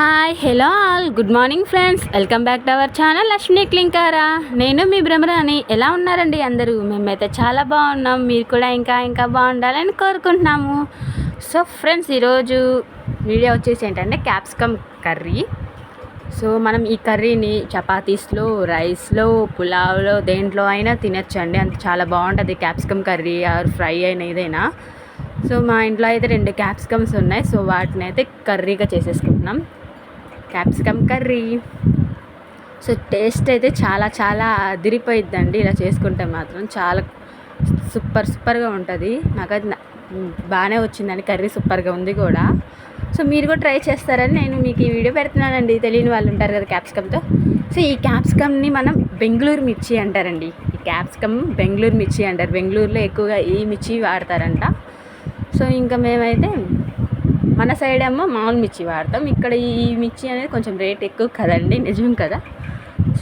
Hi hello all. Good morning friends. Welcome back to our channel Lakshmi Klinkaara. నేను మీ భ్రమరాని ఎలా ఉన్నారండి అందరూ? మేమైతే చాలా బాగున్నాం. మీరు కూడా ఇంకా ఇంకా బాగుండాలని కోరుకుంటున్నాము. సో ఫ్రెండ్స్ ఈరోజు వీడియో వచ్చేసి ఏంటంటే క్యాప్సికమ్ కర్రీ. సో మనం ఈ కర్రీని చపాతీస్లో రైస్లో పులావ్లో దేంట్లో అయినా తినచ్చండి. అంత చాలా బాగుంటుంది క్యాప్సికమ్ కర్రీ ఆర్ ఫ్రై అయిన ఏదైనా సో మా ఇంట్లో అయితే రెండు క్యాప్సికమ్స్ ఉన్నాయి. సో వాటిని అయితే కర్రీగా చేసేసుకుంటున్నాం. Capsicum curry. సో టేస్ట్ అయితే చాలా చాలా అదిరిపోయిద్దండి. ఇలా చేసుకుంటే మాత్రం చాలా సూపర్ సూపర్గా ఉంటుంది. నాకు అది బాగానే వచ్చిందండి. కర్రీ సూపర్గా ఉంది కూడా. సో మీరు కూడా ట్రై చేస్తారని నేను మీకు ఈ వీడియో పెడుతున్నానండి. తెలియని వాళ్ళు ఉంటారు కదా క్యాప్సికమ్తో. సో ఈ క్యాప్సికమ్ని మనం బెంగళూరు మిర్చి అంటారండి. ఈ క్యాప్సికమ్ బెంగళూరు మిర్చి అంటారు. బెంగళూరులో ఎక్కువగా ఈ మిర్చి వాడతారంట. సో ఇంకా మేమైతే మన సైడ్ ఏమో మామూలు మిర్చి వాడతాం. ఇక్కడ ఈ మిర్చి అనేది కొంచెం రేట్ ఎక్కువ కదండి. నిజం కదా?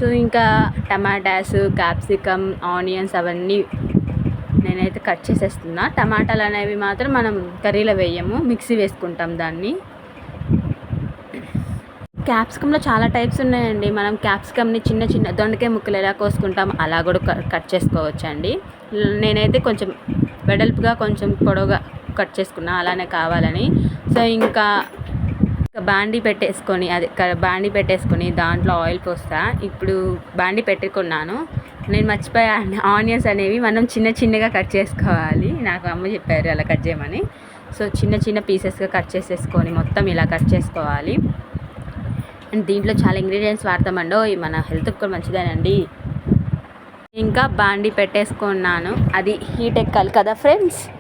సో ఇంకా టమాటాస్ క్యాప్సికమ్ ఆనియన్స్ అవన్నీ నేనైతే కట్ చేసేస్తున్నా. టమాటాలు అనేవి మాత్రం మనం కర్రీలో వేయము. మిక్సీ వేసుకుంటాం దాన్ని. క్యాప్సికంలో చాలా టైప్స్ ఉన్నాయండి. మనం క్యాప్సికమ్ని చిన్న చిన్న దొండకాయ ముక్కలు ఎలా కోసుకుంటాం అలా కూడా కట్ చేసుకోవచ్చండి. నేనైతే కొంచెం వెడల్పుగా కొంచెం పొడవుగా కట్ చేసుకున్నా అలానే కావాలని. సో ఇంకా ఇంకా బాండీ పెట్టేసుకొని అది క- బాండీ పెట్టేసుకొని దాంట్లో ఆయిల్ పోస్తా. ఇప్పుడు బాండీ పెట్టుకున్నాను. నేను మర్చిపోయా ఆనియన్స్ అనేవి మనం చిన్న చిన్నగా కట్ చేసుకోవాలి. నాకు అమ్మ చెప్పారు అలా కట్ చేయమని. సో చిన్న చిన్న పీసెస్గా కట్ చేసేసుకొని మొత్తం ఇలా కట్ చేసుకోవాలి. అండ్ దీంట్లో చాలా ఇంగ్రీడియంట్స్ వాడతామండో. మన హెల్త్కి కూడా మంచిదేనండి. ఇంకా బాండి పెట్టేసుకున్నాను. అది హీట్ ఎక్కాలి కదా ఫ్రెండ్స్?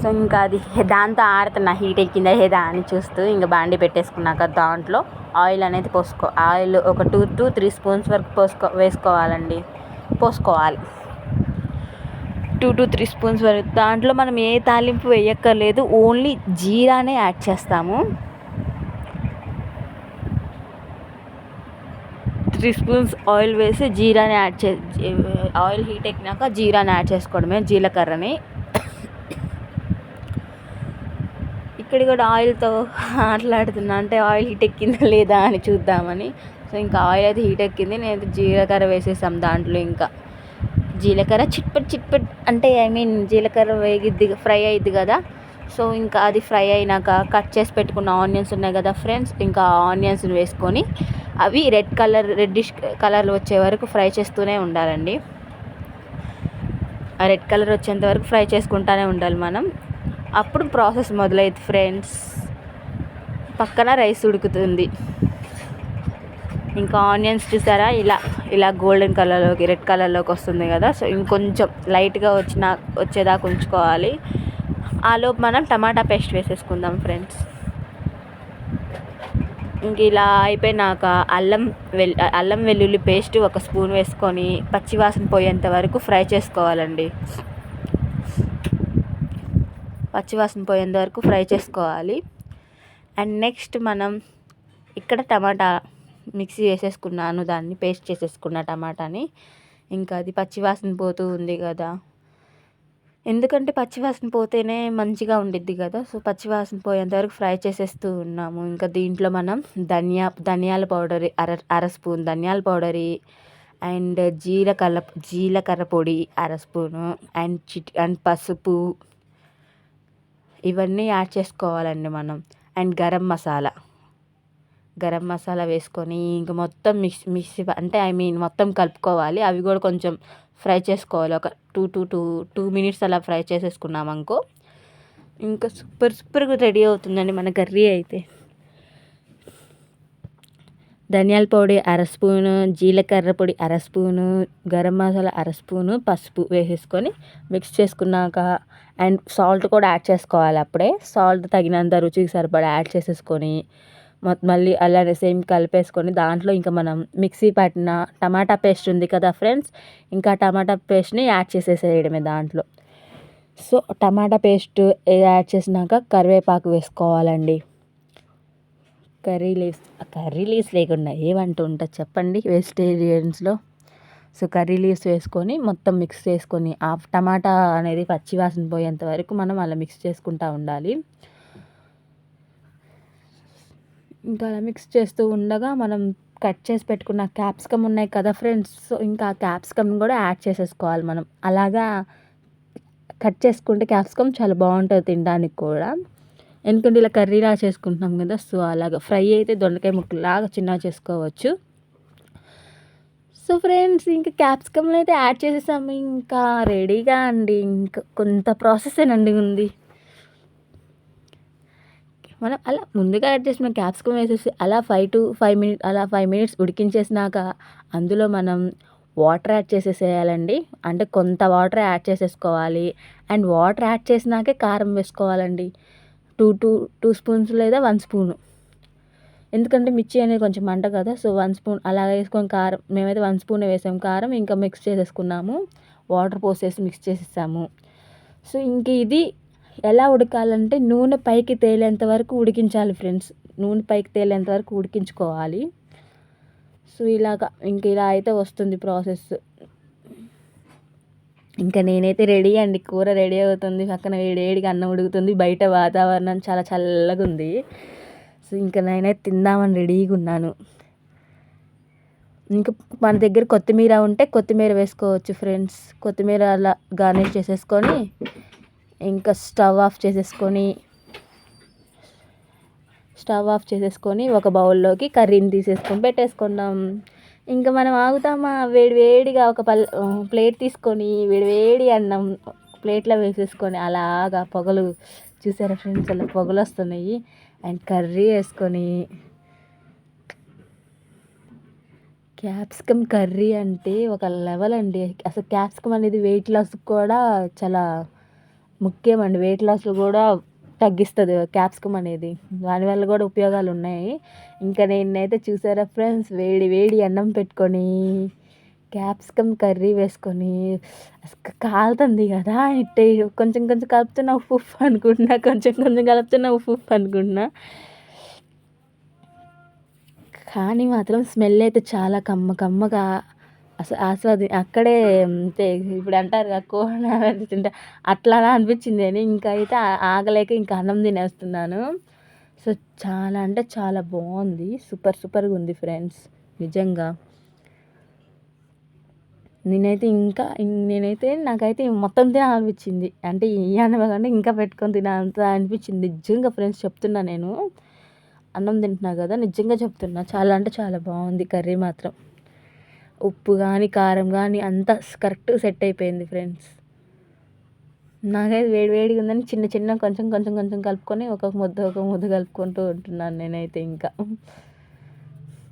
సో ఇంకా అది దాంతో ఆడుతున్న హీట్ ఎక్కిందా ఏదా అని చూస్తూ ఇంకా బాండి పెట్టేసుకున్నాక దాంట్లో ఆయిల్ అనేది పోసుకో ఆయిల్ ఒక టూ టూ త్రీ స్పూన్స్ వరకు పోసుకో వేసుకోవాలండి. పోసుకోవాలి. టూ టు త్రీ స్పూన్స్ వరకు. దాంట్లో మనం ఏ తాలింపు వేయక్కర్లేదు ఓన్లీ జీరానే యాడ్ చేస్తాము. త్రీ స్పూన్స్ ఆయిల్ వేసి జీరాని యాడ్ చే ఆయిల్ హీట్ ఎక్కినాక జీరాని యాడ్ చేసుకోవడమే జీలకర్రని. ఇక్కడ కూడా ఆయిల్తో ఆటలాడుతున్నా. అంటే ఆయిల్ హీట్ ఎక్కిందా లేదా అని చూద్దామని. సో ఇంకా ఆయిల్ అయితే హీట్ ఎక్కింది. నేను జీలకర్ర వేసేసాం దాంట్లో ఇంకా. జీలకర్ర చిట్పట్ చిట్పట్ అంటే ఐ మీన్ జీలకర్ర వేగిద్ది ఫ్రై అయ్యిద్ది కదా. సో ఇంకా అది ఫ్రై అయినాక కట్ చేసి పెట్టుకున్న ఆనియన్స్ ఉన్నాయి కదా ఫ్రెండ్స్. ఇంకా ఆనియన్స్ వేసుకొని అవి రెడ్ కలర్ రెడ్డిష్ కలర్ వచ్చే వరకు ఫ్రై చేస్తూనే ఉండాలండి. ఆ రెడ్ కలర్ వచ్చేంత వరకు ఫ్రై చేసుకుంటూనే ఉండాలి మనం. అప్పుడు ప్రాసెస్ మొదలైంది ఫ్రెండ్స్ పక్కన రైస్ ఉడుకుతుంది. ఇంకా ఆనియన్స్ చూసారా? ఇలా ఇలా గోల్డెన్ కలర్లోకి రెడ్ కలర్లోకి వస్తుంది కదా? సో ఇంకొంచెం లైట్గా వచ్చిన వచ్చేదాకా ఉంచుకోవాలి. ఆలోపు మనం టమాటా పేస్ట్ వేసేసుకుందాం ఫ్రెండ్స్ ఇంక ఇలా అయిపోయినాక అల్లం వెల్ అల్లం వెల్లుల్లి పేస్ట్ ఒక స్పూన్ వేసుకొని పచ్చివాసన పోయేంత వరకు ఫ్రై చేసుకోవాలండి. పచ్చివాసన పోయేంత వరకు ఫ్రై చేసుకోవాలి. అండ్ నెక్స్ట్ మనం ఇక్కడ టమాటా మిక్సీ వేసేసుకున్నాను దాన్ని పేస్ట్ చేసేసుకున్న టమాటాని. ఇంకా అది పచ్చివాసన పోతూ ఉంది కదా. ఎందుకంటే పచ్చివాసన పోతేనే మంచిగా ఉండిద్ది కదా. సో పచ్చివాసన పోయేంత వరకు ఫ్రై చేసేస్తూ ఉన్నాము. ఇంకా దీంట్లో మనం ధనియా ధనియాల పౌడర్ అర అర స్పూన్ ధనియాల పౌడర్ అండ్ జీలకర్ర జీలకర్ర పొడి అర స్పూను అండ్ చిట్ అండ్ పసుపు ఇవన్నీ యాడ్ చేసుకోవాలండి మనం. అండ్ గరం మసాలా. గరం మసాలా వేసుకొని ఇంక మొత్తం మిక్స్ మిక్సీ అంటే ఐ మీన్ మొత్తం కలుపుకోవాలి. అవి కూడా కొంచెం ఫ్రై చేసుకోవాలి. ఒక two two two two minutes అలా ఫ్రై చేసేసుకున్నాం అనుకో. ఇంకా సూపర్ సూపర్గా రెడీ అవుతుందండి మన కర్రీ అయితే. ధనియాల పొడి అర స్పూను జీలకర్ర పొడి అర స్పూను గరం మసాలా అర స్పూను పసుపు వేసేసుకొని మిక్స్ చేసుకున్నాక అండ్ సాల్ట్ కూడా యాడ్ చేసుకోవాలి అప్పుడే. సాల్ట్ తగినంత రుచికి సరిపడా యాడ్ చేసేసుకొని మళ్ళీ అలానే సేమ్ కలిపేసుకొని దాంట్లో ఇంకా మనం మిక్సీ పట్టిన టమాటా పేస్ట్ ఉంది కదా ఫ్రెండ్స్ ఇంకా టమాటా పేస్ట్ని యాడ్ చేసేసేయడమే దాంట్లో. సో టమాటా పేస్ట్ యాడ్ చేసినాక కరివేపాకు వేసుకోవాలండి. కర్రీ లీవ్స్ కర్రీ లీవ్స్ లేకుండా ఏమంటూ ఉంటుంది చెప్పండి వెజిటేరియన్స్లో? సో కర్రీ లీవ్స్ వేసుకొని మొత్తం మిక్స్ చేసుకొని ఆ టమాటా అనేది పచ్చి వాసన పోయేంత వరకు మనం అలా మిక్స్ చేసుకుంటూ ఉండాలి. ఇంకా అలా మిక్స్ చేస్తూ ఉండగా మనం కట్ చేసి పెట్టుకున్న క్యాప్సికమ్ ఉన్నాయి కదా ఫ్రెండ్స్ సో ఇంకా ఆ క్యాప్సికమ్ కూడా యాడ్ చేసేసుకోవాలి మనం. అలాగా కట్ చేసుకుంటే క్యాప్సికమ్ చాలా బాగుంటుంది తినడానికి కూడా. ఎందుకంటే ఇలా కర్రీలా చేసుకుంటున్నాం కదా సో అలాగా ఫ్రై అయితే దొండకాయ ముక్కలాగా చిన్నగా చేసుకోవచ్చు. సో ఫ్రెండ్స్ ఇంకా క్యాప్సికమ్లు అయితే యాడ్ చేసేసాము. ఇంకా రెడీగా అండి. ఇంకా కొంత ప్రాసెస్ ఏనండి ఉంది. మనం అలా ముందుగా యాడ్ చేసిన క్యాప్సికమ్ వేసేసి అలా ఫైవ్ టు ఫైవ్ మినిట్ అలా ఫైవ్ మినిట్స్ ఉడికించేసినాక అందులో మనం వాటర్ యాడ్ చేసేసేయాలండి. అంటే కొంత వాటర్ యాడ్ చేసేసుకోవాలి. అండ్ వాటర్ యాడ్ చేసినాకే కారం వేసుకోవాలండి. టూ టూ టూ స్పూన్స్ లేదా వన్ స్పూను. ఎందుకంటే మిర్చి అనేది కొంచెం మంట కదా సో వన్ స్పూన్ అలా వేసుకొని కారం మేమైతే వన్ స్పూన్ వేసాము కారం ఇంకా మిక్స్ చేసేసుకున్నాము. వాటర్ పోసేసి మిక్స్ చేసేసాము. సో ఇంక ఇది ఎలా ఉడకాలంటే నూనె పైకి తేలేంత వరకు ఉడికించాలి ఫ్రెండ్స్. నూనె పైకి తేలేంత వరకు ఉడికించుకోవాలి. సో ఇలాగా ఇంక ఇలా అయితే వస్తుంది ప్రాసెస్. ఇంకా నేనైతే రెడీ అండి. కూర రెడీ అవుతుంది. పక్కన వేడివేడిగా అన్నం ఉడుకుతుంది. బయట వాతావరణం చాలా చల్లగా ఉంది. సో ఇంకా నేనైతే తిందామని రెడీగా ఉన్నాను. ఇంకా మన దగ్గర కొత్తిమీర ఉంటే కొత్తిమీర వేసుకోవచ్చు ఫ్రెండ్స్. కొత్తిమీర అలా గార్నిష్ చేసేసుకొని ఇంకా స్టవ్ ఆఫ్ చేసేసుకొని స్టవ్ ఆఫ్ చేసేసుకొని ఒక బౌల్లోకి కర్రీని తీసేసుకొని పెట్టేసుకున్నాం ఇంకా మనం ఆగుతామా? వేడి వేడిగా ఒక పల్ ప్లేట్ తీసుకొని వేడి వేడి అన్నం ప్లేట్లో వేసేసుకొని అలాగా పొగలు చూసారా ఫ్రెండ్స్? అలా పొగలు వస్తున్నాయి. అండ్ కర్రీ వేసుకొని క్యాప్సికమ్ కర్రీ అంటే ఒక లెవెల్ అండి. అసలు క్యాప్సికమ్ అనేది వెయిట్ లాస్ కూడా చాలా ముఖ్యం అండి. వెయిట్ లాస్లో కూడా తగ్గిస్తుంది క్యాప్సికమ్ అనేది. దానివల్ల కూడా ఉపయోగాలు ఉన్నాయి. ఇంకా నేనైతే చూసారా ఫ్రెండ్స్? వేడి వేడి అన్నం పెట్టుకొని క్యాప్సికమ్ కర్రీ వేసుకొని కాలుతుంది కదా ఇట్టే. కొంచెం కొంచెం కలుపుతున్నా ఉప్పు ఉప్పు అనుకుంటున్నా. కొంచెం కొంచెం కలుపుతున్నా ఉప్పు ఉప్పు అనుకుంటున్నా. కానీ మాత్రం స్మెల్ అయితే చాలా కమ్మ కమ్మగా ఆస్వాది అక్కడే అంతే ఇప్పుడు అంటారు కదా కోన తింటే అట్లా అనిపించింది అని ఇంకా అయితే ఆగలేక ఇంకా అన్నం తినేస్తున్నాను. సో చాలా అంటే చాలా బాగుంది. సూపర్ సూపర్గా ఉంది ఫ్రెండ్స్ నిజంగా. నేనైతే ఇంకా నేనైతే నాకైతే మొత్తం తినాలనిపించింది. అంటే ఈ అనగానే ఇంకా పెట్టుకొని తినాలంత అనిపించింది. నిజంగా ఫ్రెండ్స్ చెప్తున్నా నేను. అన్నం తింటున్నా కదా నిజంగా చెప్తున్నా. చాలా అంటే చాలా బాగుంది కర్రీ మాత్రం. ఉప్పు కానీ కారం కానీ అంతా కరెక్ట్ సెట్ అయిపోయింది ఫ్రెండ్స్. నాకైతే వేడి వేడిగా ఉందని చిన్న చిన్న కొంచెం కొంచెం కొంచెం కలుపుకొని ఒక్కొక్క ముద్ద ఒక ముద్ద కలుపుకుంటూ ఉంటున్నాను నేనైతే ఇంకా.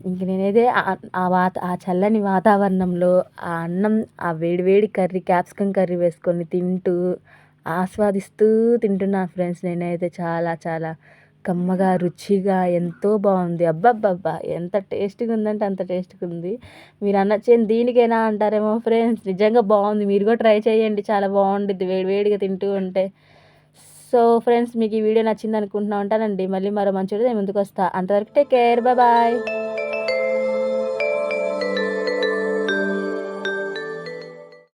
ఇంక నేనైతే ఆ వాత ఆ చల్లని వాతావరణంలో ఆ అన్నం ఆ వేడి వేడి కర్రీ క్యాప్సికమ్ కర్రీ వేసుకొని తింటూ ఆస్వాదిస్తూ తింటున్నా ఫ్రెండ్స్ నేనైతే చాలా చాలా. కమ్మగా రుచిగా ఎంతో బాగుంది. అబ్బబ్బబ్బా! ఎంత టేస్టీగా ఉందంటే అంత టేస్టీగా ఉంది. మీరు అనొచ్చేది దీనికైనా అంటారేమో ఫ్రెండ్స్. నిజంగా బాగుంది. మీరు కూడా ట్రై చేయండి. చాలా బాగుండిద్ది. వేడి వేడిగా తింటూ ఉంటే. సో ఫ్రెండ్స్ మీకు ఈ వీడియో నచ్చింది అనుకుంటున్నా ఉంటానండి. మళ్ళీ మరో మంచి ముందుకు వస్తా. అంతవరకు టేక్ కేర్. బాయ్.